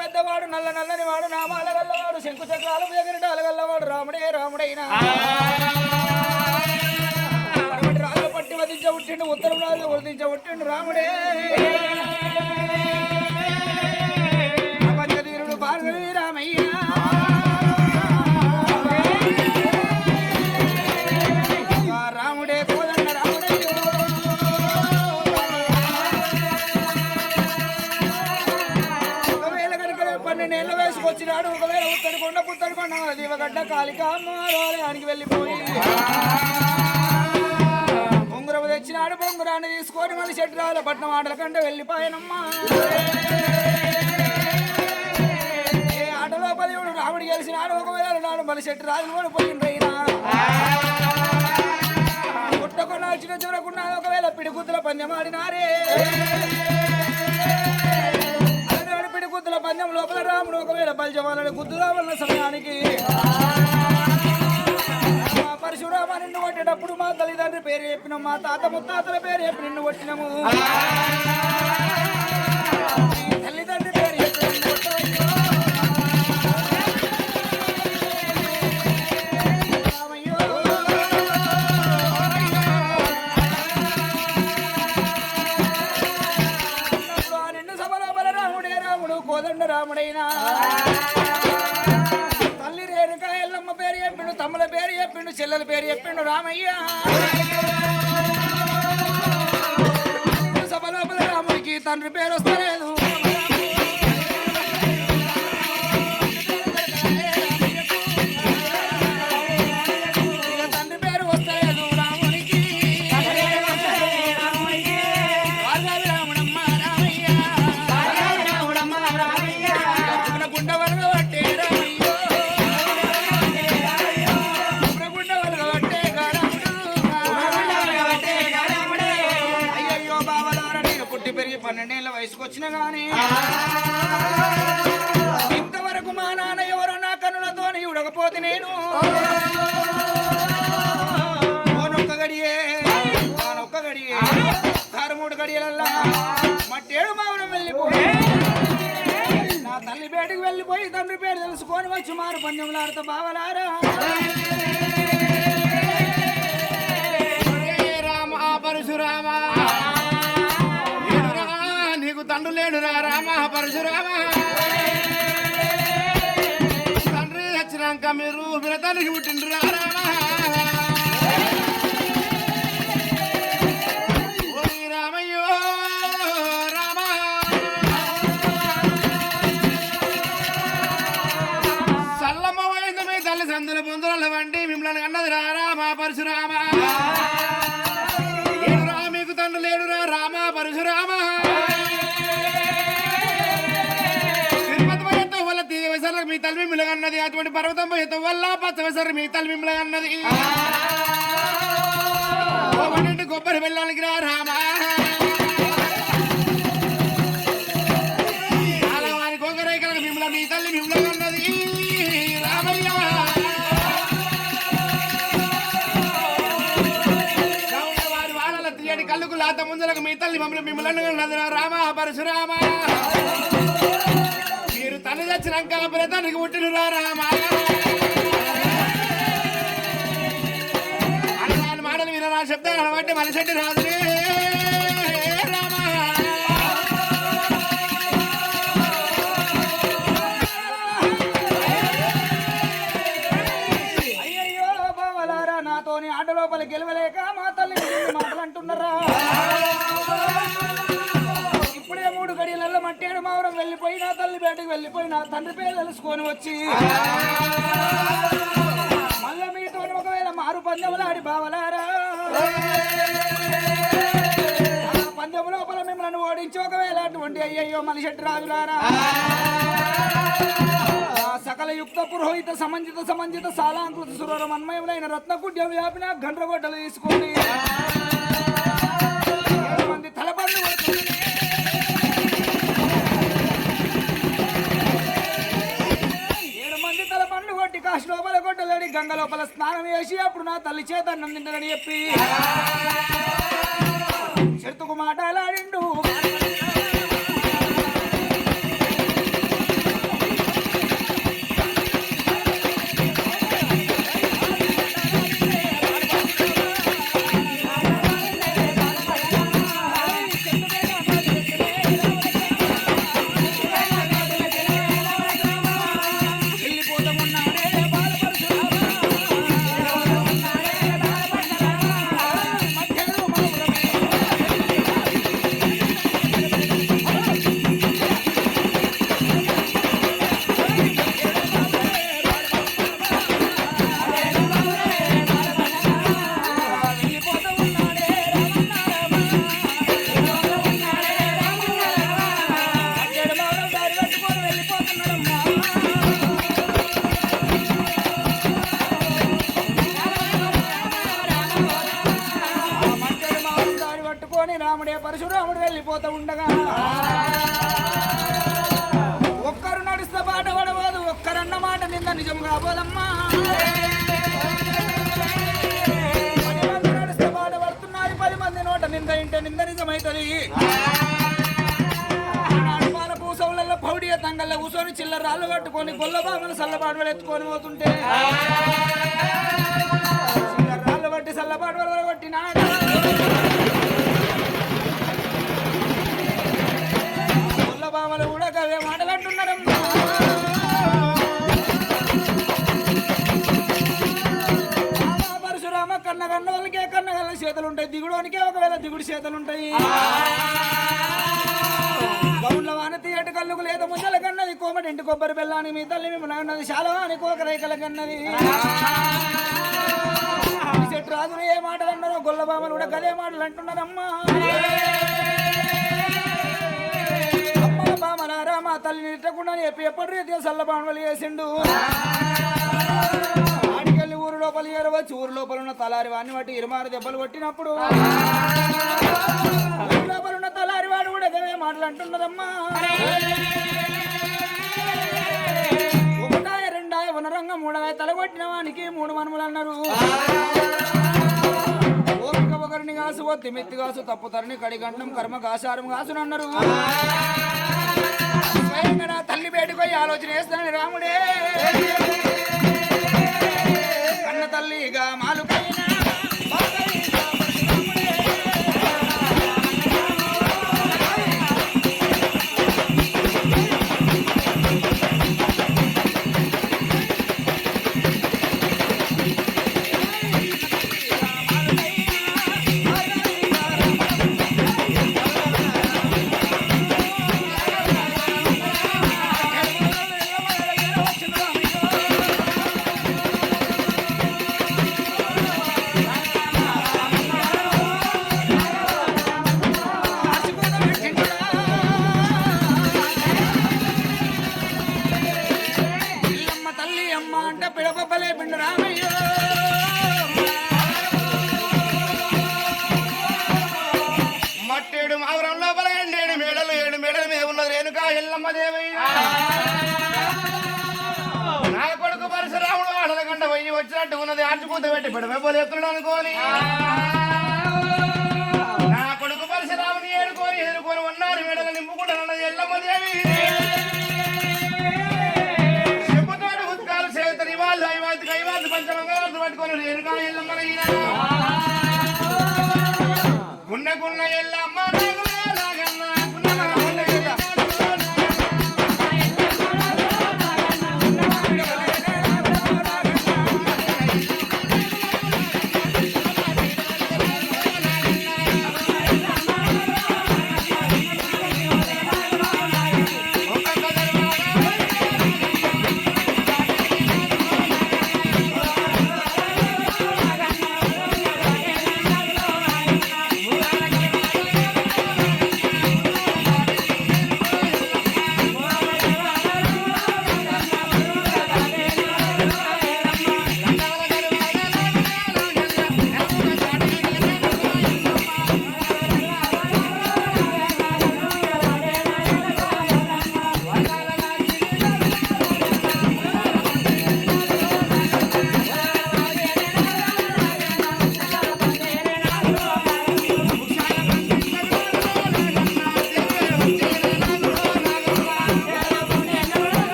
పెద్దవాడు నల్ల నల్లని వాడు నామాల గల్లవాడు శంకు చక్రాలు ఎగిరిటాలు గల్లవాడు రాముడే రాముడైనా పడమటి రాజు పట్టి వధించ ఉట్టిండు ఉత్తరం రాజు వధించ ఉట్టిండు రాముడే కొండ దీవగడ్డ కాళిక ఆలయానికి వెళ్ళిపోయి. బొంగురము తెచ్చినాడు బొంగురాన్ని తీసుకొని మళ్ళీ చెట్రాల పట్నం ఆటల కంటే వెళ్ళిపోయానమ్మా. ఆటలో ఆట రాముడు గెలిచినాడు ఒకవేళ నాడు మళ్ళీ చెట్టు రాజులు కూడా పోయిండ్రైనా పుట్టకుండా వచ్చిన చూడకుండా ఒకవేళ పిడిగుద్దుల పందెం పిడిగుద్దుల పందెం లోపల రాముడు ఒకవేళ బలిజవాలని గుద్దులా వల్ల సమయానికి. పరశురామ నిన్ను కొట్టేటప్పుడు మా తల్లిదండ్రి పేరు చెప్పినాం మా తాత ముత్తాతల పేరు చెప్పి నిన్ను కొట్టినాము. తల్లిదండ్రి పేరు చెప్పి కోదండ రాముడైనా. తల్లి రేణుక ఎల్లమ్మ పేరు చెప్పిండు తమ్ముల పేరు చెప్పిండు చెల్లెల పేరు చెప్పిండు రామయ్య. సభలోపల రాముడికి తండ్రి పేరు వస్తలేదు. వయసుకు వచ్చిన గాని ఇంతవరకు మా నాన్న ఎవరో నా కన్నులతో ఉడకపోతే నేను. ఓనొక్క గడియే వానొక్క గడియే ఆరు మూడు గడియలల్లా మట్టేడు మావనం వెళ్ళిపోయి. నా తల్లి పేటకు వెళ్ళిపోయి తండ్రి పేరు తెలుసుకొని వచ్చి మారు పందెంలో ఆడతా బావలారా. నీకు తండ్రి లేడురా రామ పరశురామ. తండ్రి వచ్చినాక మీరు వినతానికి పుట్టిండ్రురా రామ. ఓరి రామయ్యో రామ. తల్లి సందుల పొందుల వంటి మిమ్మల్ని అన్నది రా రామ పరశురామ. ఏడురా మీకు తండ్రి లేడురా రామ పరశురామ. తీగవేసరికి తల్లి అటువంటి పర్వతం హిత వల్ల పచ్చవసరి మీ తల్లి కొబ్బరి వెళ్ళాలి రా రామ. మీ తల్లి మిమ్మల్ని రామయ్య. వారి వాడల తీయడి కళ్ళుకు లాత ముందరకు మీ తల్లి మమ్మల్ని మిమ్మల్ని రామ పరశురామ. తను తెచ్చినాక బ్రతానికి పుట్టిన రాని మాటలు వినరా శబ్దాలు అనబట్టి మనిషి రాదురే నాతోని లోపల గెలవలేక బయటకు వెళ్ళిపోయి నా తండ్రి పేరు తెలుసుకొని వచ్చి మళ్ళీ మీతో ఒకవేళ మారు పందెములాడి బావలారా? పందెము లోపల మిమ్మల్ని ఓడించి ఒకవేళ అటువంటి అయ్యయ్యో మనిషి రాజులారా? సకల యుక్త పురోహిత సమంజిత సమంజిత సాలాంకృత సురర మన్మయములైన రత్నకుడ్యం వ్యాపిన గండ్రగొడ్డలు తీసుకొని మంది తలపండు గంగ లోపల స్నానం చేసి అప్పుడు నా తల్లి చేత అన్నం తింటానని చెప్పి. చెట్టుకు మాటలాడిండు. ఇంటే నింద పూసవులలో పౌడియ తంగల్లో కూర్చొని చిల్లర రాళ్ళు పట్టుకొని గొల్ల బామను ఎత్తుకొని పోతుంటే. దిగుడోనికే ఒకవేళ దిగుడు చేతులు ఉంటాయి గౌండ్ల వాన తీయటి కళ్ళుకు లేత ముందల కన్నది కోమటి ఇంటి కొబ్బరి బెల్లాని మీ తల్లి మేము నాన్నది శాలవాని కోక రేఖల కన్నది. చెట్టు రాజులు ఏ మాటలు అన్నారో గొల్ల బామలు కూడా గదే మాటలు అంటున్నారమ్మా. అమ్మా బామలారా మా తల్లిని తిట్టకుండా చెప్పి ఎప్పటి రీతిగా సల్ల బాణలు చేసిండు లోపల ఏరవచ్చు ఊరు లోపల ఉన్న తలారి వాడిని బట్టి ఇరుమారు దెబ్బలు కొట్టినప్పుడు. లోపల ఉన్న తలారి వాడు కూడా గదే మాటలు అంటున్నదమ్మా. ఒకటాయ రెండాయ వనరంగం మూడవ తలగొట్టిన వానికి మూడు మనుములు అన్నారు. ఒకరిని కాసు ఒత్తి మెత్తి కాసు తప్పు తరిని కడిగండం కర్మ కాసారం కాసును అన్నారు. స్వయంగా నా తల్లి బయటకు ఆలోచన చేస్తాను రాముడే. తల్లిగా మాలుక పెట్టి ఎత్తుడు అనుకోని నా కొడుకు పరశురాముని ఏడుకొని ఎదుర్కొని ఉన్నారు మేడల నింపుకుంటున్నది ఎల్లమ్మ దేవి చెప్పుతాడు ఉత్కాలు చేతని వాళ్ళు ఐవాది ఐవాతి పంచమంగళాలు పట్టుకొని రేణుకా ఎల్లమ్మ ఉన్నకున్న ఎల్ల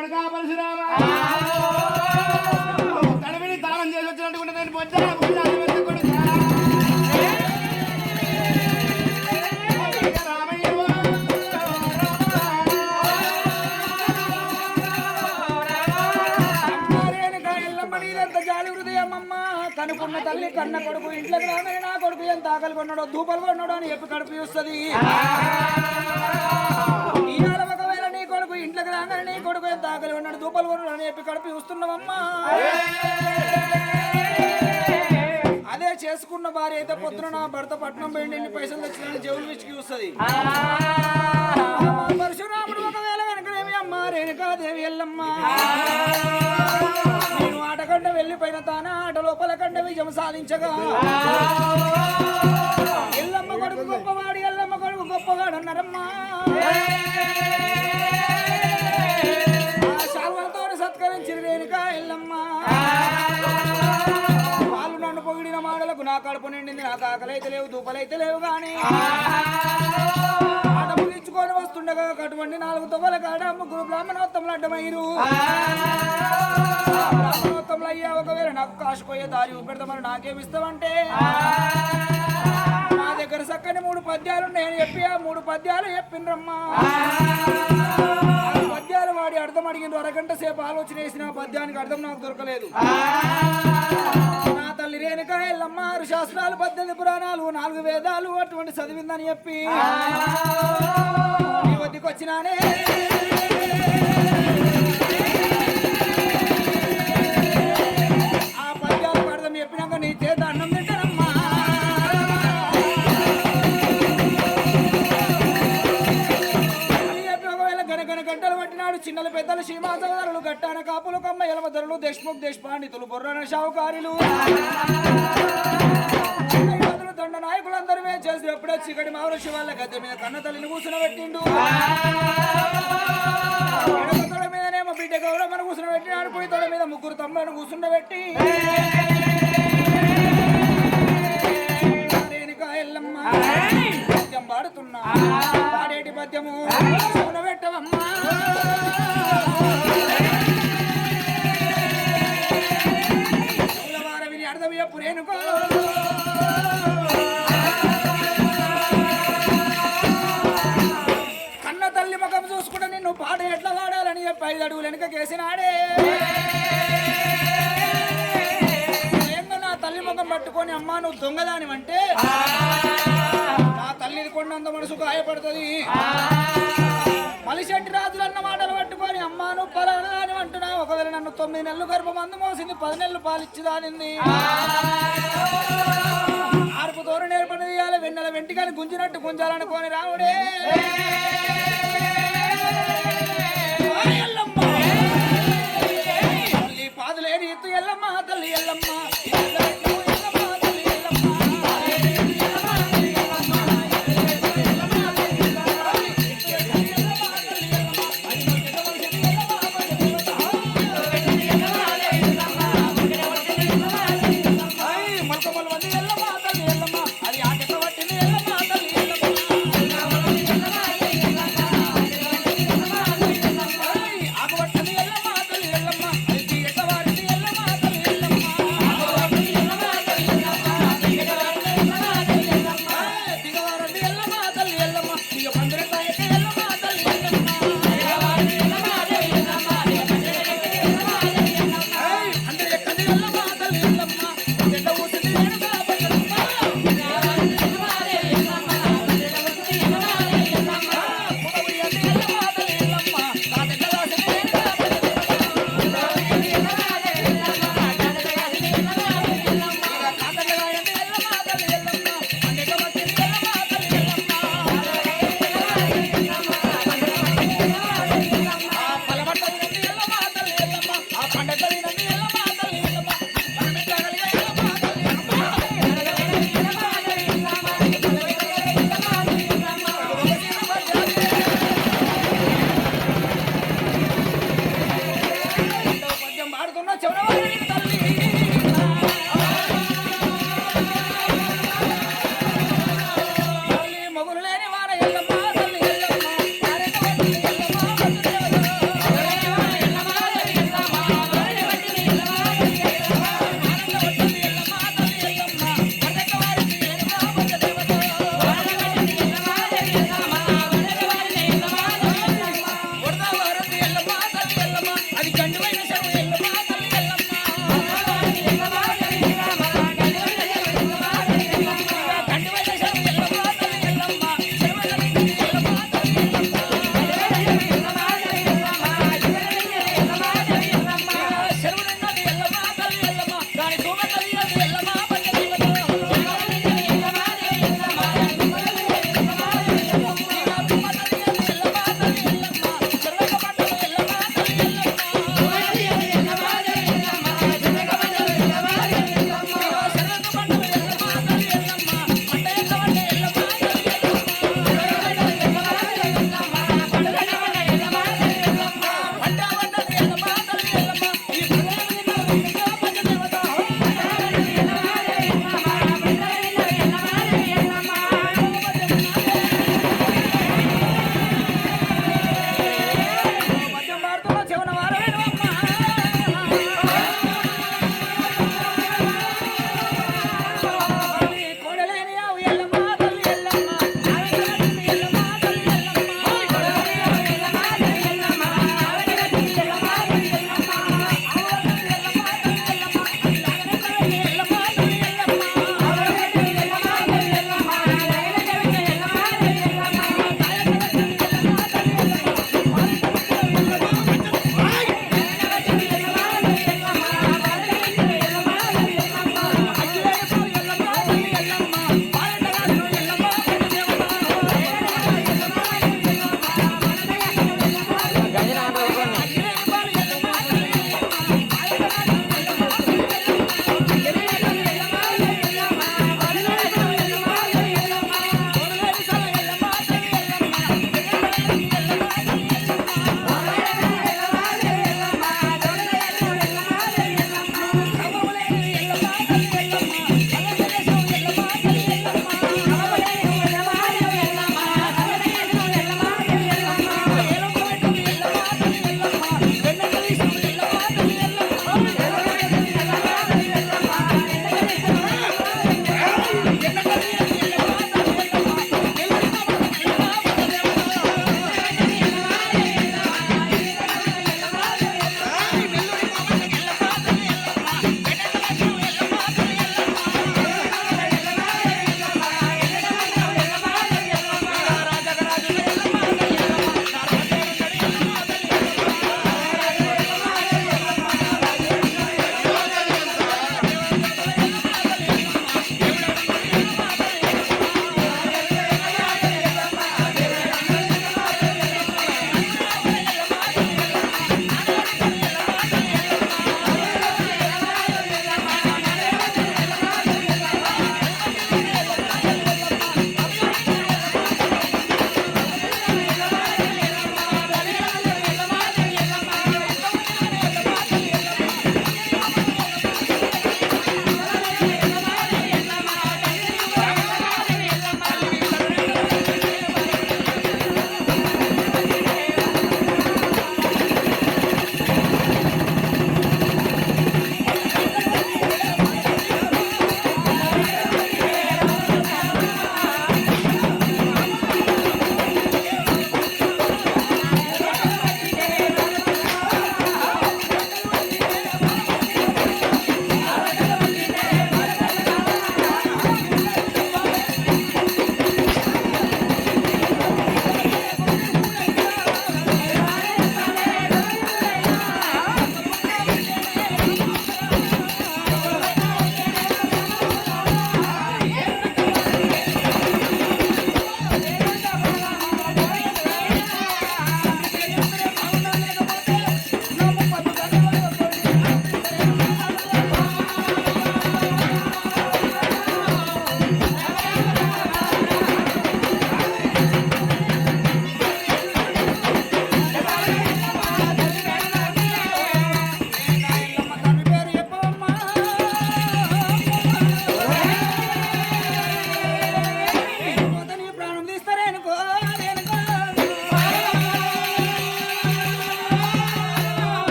కొడుక పరశురామ. తడవిని దానం చేసి వచ్చినట్టు దాన్ని పొచ్చా కొడుక రేణుక ఎల్లమ్మ నీదంత జాలి హృదయమమ్మ కనుకున్న తల్లి కన్న కొడుకు ఇంట్లోకి రాగానే నా కొడుకు ఎంత ఆకలి కొన్నాడో దూపలు కొన్నాడో అని చెప్పి కడుపు చూస్తుంది. రాగానే నీ కొడుకు ఎంత ఆకలి కొన్నాడు దూపలు కొన్నాడు అని చెప్పి కడుపు చూస్తున్నావమ్మా. అదే చేసుకున్న భార్య అయితే పొద్దున నా భర్త పట్నం పోయిండి ఎన్ని పైసలు తెచ్చిన జవులు విచ్చికి చూస్తుంది. పరశురాముడు ఒకవేళ కనుకనేమి అమ్మ రేణుకాదేవి ఎల్లమ్మ. నేను ఆటకండ వెళ్ళిపోయిన తాన ఆట లోపల కండ విజయం సాధించగా. ఎల్లమ్మ కొడుకు గొప్పవాడు ఎల్లమ్మ కొడుకు గొప్పవాడు అన్నారమ్మా. మాటలకు నా కడుపు నిండింది నాకు ఆకలైతే లేవు దూపలైతే లేవు కానీ ఆట ముగించుకొని వస్తుండగా అటువంటి నాలుగు తొవ్వల కాడ ముగ్గురు బ్రాహ్మణోత్తములు అడ్డమైరు బ్రాహ్మణోత్తములు అయ్యా ఒకవేళ నాకు కాసుపోయే దారి ఊపెడతామని నాకేమిస్తావంటే నా దగ్గర చక్కని మూడు పద్యాలు నేను చెప్పి ఆ మూడు పద్యాలు చెప్పిండ్రమ్మా పద్యాలు వాడి అర్థం అడిగిన అరగంట సేపు ఆలోచన వేసిన పద్యానికి అర్థం నాకు దొరకలేదు. తల్లి రేణుక ఎల్లమ్మ ఆరు శాస్త్రాలు పద్దెనిమిది పురాణాలు నాలుగు వేదాలు అటువంటి చదివిందని చెప్పి. వచ్చినానే. చిన్నలు పెద్దలు సీమాధరులు గట్టాన కాపులు కమ్మ ఎలమధరులు దేశ్ముఖ్ దేశ్ బుర్రన షావుకారులు. దండ నాయకులందరూ మేము చేసి ఎప్పుడో చీకటి మహర్షి వాళ్ళ గద్దె మీద కన్న తల్లిని కూర్చుని పెట్టిండు మీదనేమో బిడ్డ గౌరవమని కూర్చుని పెట్టినాడు పోయి తొడ మీద ముగ్గురు తమ్ములను కూర్చుండబెట్టి ఎల్లమ్మ. పద్యం పాడుతున్నా పాడేటి పద్యము పెట్టవమ్మా. అర్థం చెప్పు రేణుకో. కన్న తల్లి ముఖం చూసుకుంటే నిన్ను పాట ఎట్లా పాడాలని చెప్పి ఐదు అడుగులు వెనుక కేసినాడే. తల్లి ముఖం పట్టుకొని అమ్మా నువ్వు దొంగదానివంటే. నా కొండంత మనసు గాయపడుతుంది. మలిశెట్టి రాజులు అన్న మాటలు పట్టుకొని అమ్మాను పలానా అని అంటున్నా ఒకవేళ నన్ను తొమ్మిది నెలలు గర్భం మందు మోసింది పది నెలలు పాలిచ్చిదానింది ఆర్పు తోరు నేర్పని తీయాలి వెన్నెల వెంటికని గుంజినట్టు గుంజాలనుకోని రావుడే